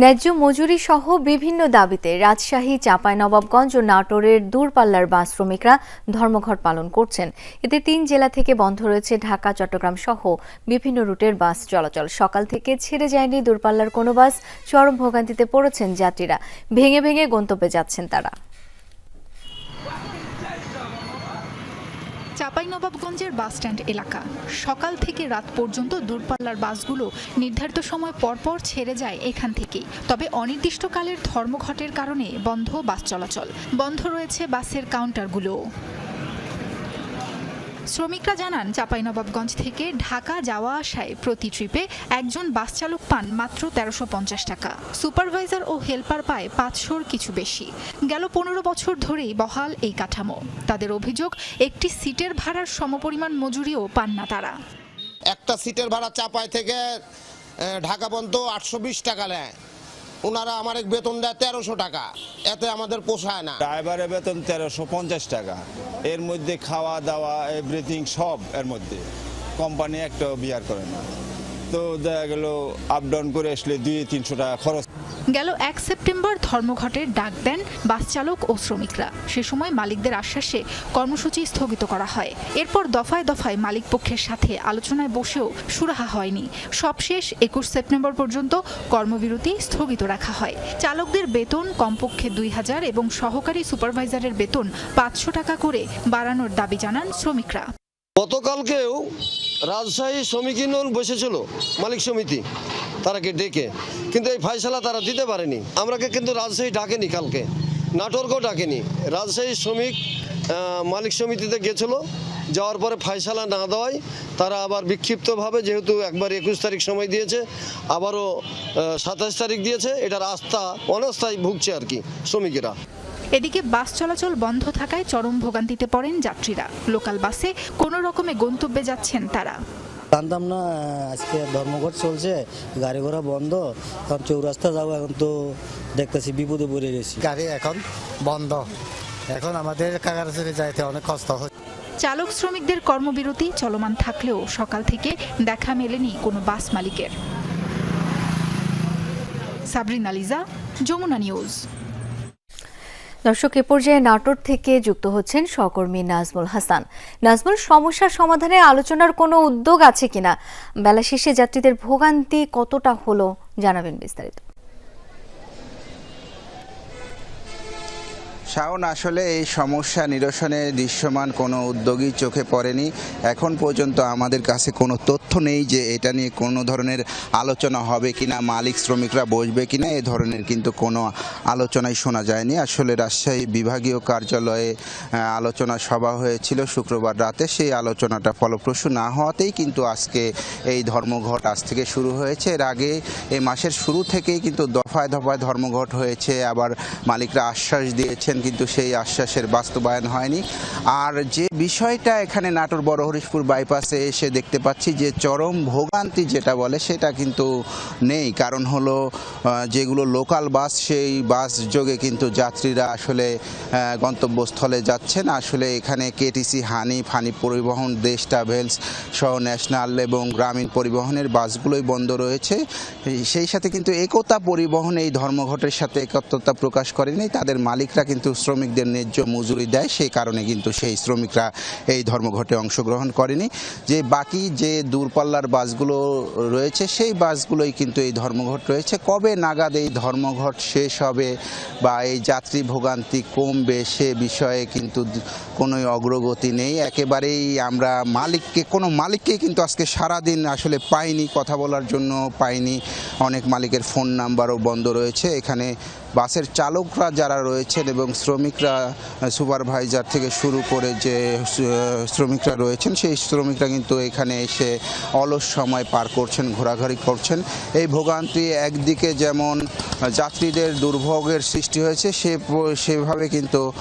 ন্যায্য মজুরি সহ বিভিন্ন দাবিতে রাজশাহী, চাঁপাইনবাবগঞ্জ ও নাটোরের দূরপাল্লার বাস শ্রমিকরা ধর্মঘট পালন করছেন। এতে তিন জেলা থেকে বন্ধ রয়েছে ঢাকা, চট্টগ্রাম সহ বিভিন্ন রুটের বাস চলাচল। সকাল থেকে ছেড়ে যায়নি দূরপাল্লার কোনো বাস, চরম ভোগান্তিতে পড়েছেন যাত্রীরা। ভেঙে ভেঙে গন্তব্যে যাচ্ছেন তারা। চাঁপাইনবাবগঞ্জের বাসস্ট্যান্ড এলাকা। সকাল থেকে রাত পর্যন্ত দূরপাল্লার বাসগুলো নির্ধারিত সময় পরপর ছেড়ে যায় এখান থেকেই। তবে অনির্দিষ্টকালের ধর্মঘটের কারণে বন্ধ বাস চলাচল। বন্ধ রয়েছে বাসের কাউন্টারগুলো। শ্রমিকরা জানান, চাঁপাইনবাবগঞ্জ থেকে ঢাকা যাওয়া আসায় প্রতি ট্রিপে একজন বাস চালক পান মাত্র তেরোশো পঞ্চাশ টাকা। সুপারভাইজার ও হেল্পার পায় পাঁচশোর কিছু বেশি। গেল পনেরো বছর ধরেই বহাল এই কাঠামো। তাদের অভিযোগ, একটি সিটের ভাড়ার সমপরিমাণ মজুরিও পান না তারা। একটা সিটের ভাড়া চাপাই থেকে ঢাকা পর্যন্ত আটশো বিশ টাকা নেয়। ওনারা আমার এক বেতন দেয় তেরোশো টাকা। এতে আমাদের পোষায় না। ড্রাইভারের বেতন তেরোশো পঞ্চাশ টাকা। এর মধ্যে খাওয়া দাওয়া এভরিথিং সব এর মধ্যে। কোম্পানি একটা বিয়ার করে না। তো দেখা গেল আপ ডাউন করে আসলে দুই, তিনশো টাকা খরচ। গেল এক সেপ্টেম্বর ধর্মঘটের ডাক দেন বাস চালক ও শ্রমিকরা। সে সময় মালিকদের আশ্বাসে কর্মসূচি স্থগিত করা হয়। এরপর দফায় দফায় মালিক পক্ষের সাথে আলোচনায় বসেও সুরাহা হয়নি। সবশেষ একুশ সেপ্টেম্বর পর্যন্ত কর্মবিরতি স্থগিত রাখা হয়। চালকদের বেতন কমপক্ষে দুই হাজার এবং সহকারী সুপারভাইজারের বেতন পাঁচশো টাকা করে বাড়ানোর দাবি জানান শ্রমিকরা। গতকালকেও রাজশাহী শ্রমিক ইউনিয়ন বসেছিল মালিক সমিতি। তারাকে ডেকে। কিন্তু এই ফাইসালা তারা দিতে পারেনি। আমরাকে কিন্তু রাজশাহী ডাকেনি কালকে। নাটোরকেও ডাকেনি। রাজশাহী শ্রমিক মালিক সমিতিতে গেছিল। যাওয়ার পরে ফাইসালা না দেওয়ায় তারা আবার বিক্ষিপ্তভাবে যেহেতু একবার একুশ তারিখ সময় দিয়েছে, আবারও সাতাশ তারিখ দিয়েছে এটার আস্থা অনাস্থায় ভুগছে আর কি শ্রমিকেরা। এদিকে বাস চলাচল বন্ধ থাকায় চরম ভোগান্তিতে পড়েন যাত্রীরা। লোকাল বাসে কোনো রকমে গন্তব্যে যাচ্ছেন তারা। জানতাম না আজকে ধর্মঘট চলছে গাড়ি ঘোড়া বন্ধ কারণ চৌরাস্তা যাব এখন তো দেখতেছি বিপদে পড়ে গেছি। গাড়ি এখন বন্ধ। এখন আমাদের কাগারচুরি যাইতে অনেক কষ্ট হচ্ছে চালক শ্রমিকদের কর্মবিরতি চলমান থাকলেও সকাল থেকে দেখা মেলেনি কোনো বাস মালিকের। সাবরিন আলিজা যমুনা নিউজ। দর্শক, এ পর্যায়ে নাটোর থেকে যুক্ত হচ্ছেন সহকর্মী নাজমুল হাসান। নাজমুল সমস্যা সমাধানে আলোচনার কোনো উদ্যোগ আছে কিনা? বেলা শেষে যাত্রীদের ভোগান্তি কতটা হলো জানাবেন বিস্তারিত। শাওন, আসলে এই সমস্যা নিরসনে দৃশ্যমান কোনো উদ্যোগই চোখে পড়েনি। এখন পর্যন্ত আমাদের কাছে কোনো তথ্য নেই যে এটা নিয়ে কোনো ধরনের আলোচনা হবে কিনা, মালিক শ্রমিকরা বসবে কিনা, এ ধরনের কিন্তু কোনো আলোচনাই শোনা যায়নি। আসলে রাজশাহী বিভাগীয় কার্যালয়ে আলোচনা সভা হয়েছিল শুক্রবার রাতে। সেই আলোচনাটা ফলপ্রসূ না হওয়াতেই কিন্তু আজকে এই ধর্মঘট আজ থেকে শুরু হয়েছে। এর আগে এ মাসের শুরু থেকেই কিন্তু দফায় দফায় ধর্মঘট হয়েছে। আবার মালিকরা আশ্বাস দিয়েছেন কিন্তু সেই আশ্বাসের বাস্তবায়ন হয়নি। আর যে বিষয়টা এখানে নাটোর বড় হরিশপুর বাইপাসে এসে দেখতে পাচ্ছি যে চরম ভোগান্তি যেটা বলে, সেটা কিন্তু নেই। কারণ হলো যেগুলো লোকাল বাস, সেই বাস যোগে কিন্তু যাত্রীরা আসলে গন্তব্যস্থলে যাচ্ছেন। আসলে এখানে কেটিসি, হানি, ফানি পরিবহন দেশ ট্রাভেলস সহ ন্যাশনাল এবং গ্রামীণ পরিবহনের বাসগুলোই বন্ধ রয়েছে। সেই সাথে কিন্তু একতা পরিবহন এই ধর্মঘটের সাথে একত্রতা প্রকাশ করেনি। তাদের মালিকরা কিন্তু শ্রমিকদের ন্যায্য মজুরি দেয়, সেই কারণে কিন্তু সেই শ্রমিকরা এই ধর্মঘটে অংশগ্রহণ করেনি। যে বাকি যে দূরপাল্লার বাসগুলো রয়েছে, সেই বাসগুলোই কিন্তু এই ধর্মঘট রয়েছে। কবে নাগাদ এই ধর্মঘট শেষ হবে বা এই যাত্রী ভোগান্তি কমবে, সে বিষয়ে কিন্তু কোনো অগ্রগতি নেই। একেবারেই আমরা মালিককে, কোনো মালিককে কিন্তু আজকে সারাদিন আসলে পাইনি, কথা বলার জন্য পাইনি। অনেক মালিকের ফোন নাম্বারও বন্ধ রয়েছে। এখানে বাসের চালকরা যারা রয়েছেন এবং শ্রমিকরা, সুপারভাইজার থেকে শুরু করে যে শ্রমিকরা রয়েছেন, সেই শ্রমিকরা কিন্তু এখানে এসে অলস সময় পার করছেন, ঘোরাঘুরি করছেন। এই ভোগান্তি একদিকে যেমন যাত্রীদের দুর্ভোগের সৃষ্টি হয়েছে, সে সেভাবে কিন্তু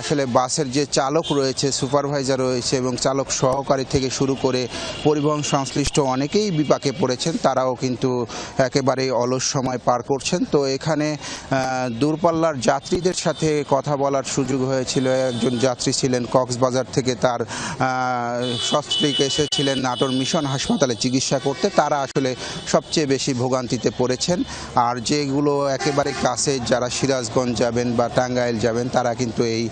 আসলে বাসের যে চালক রয়েছে, সুপারভাইজার রয়েছে এবং চালক সহকারী থেকে শুরু করে পরিবহন সংশ্লিষ্ট অনেকেই বিপাকে পড়েছেন, তারাও কিন্তু একেবারে অলস সময় পার করছেন। তো এখানে দূরপাল্লার যাত্রীদের সাথে কথা বলার সুযোগ হয়েছিল। একজন যাত্রী ছিলেন কক্সবাজার থেকে, তার সস্ত্রীক এসেছিলেন নাটোর মিশন হাসপাতালে চিকিৎসা করতে। তারা আসলে সবচেয়ে বেশি ভোগান্তিতে পড়েছেন। আর যেগুলো একেবারে কাছে যারা সিরাজগঞ্জ যাবেন বা টাঙ্গাইল যাবেন, তারা কিন্তু এই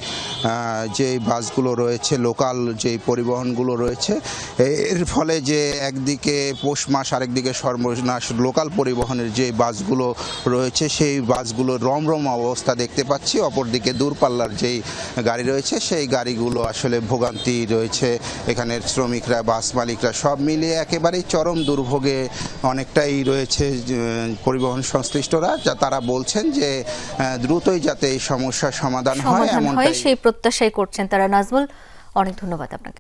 যে বাসগুলো রয়েছে, লোকাল যে পরিবহনগুলো রয়েছে এর ফলে যে একদিকে পৌষ মাস, আরেকদিকে সর্বনাশ লোকাল পরিবহনের যে বাসগুলো রয়েছে, সেই বাসগুলো রমরম অবস্থা দেখতে পাচ্ছি। অপরদিকে দূরপাল্লার যেই গাড়ি রয়েছে, সেই গাড়িগুলো আসলে ভোগান্তি রয়েছে। এখানের শ্রমিকরা, বাস মালিকরা সব মিলিয়ে একেবারেই চরম দুর্ভোগে অনেকটাই রয়েছে পরিবহন সংশ্লিষ্টরা তারা বলছেন যে দ্রুতই যাতে এই সমস্যার সমাধান হয় সমাধান হয় এমনটাই। সেই প্রত্যাশাই করছেন তারা। নাজমুল অনেক ধন্যবাদ আপনাকে।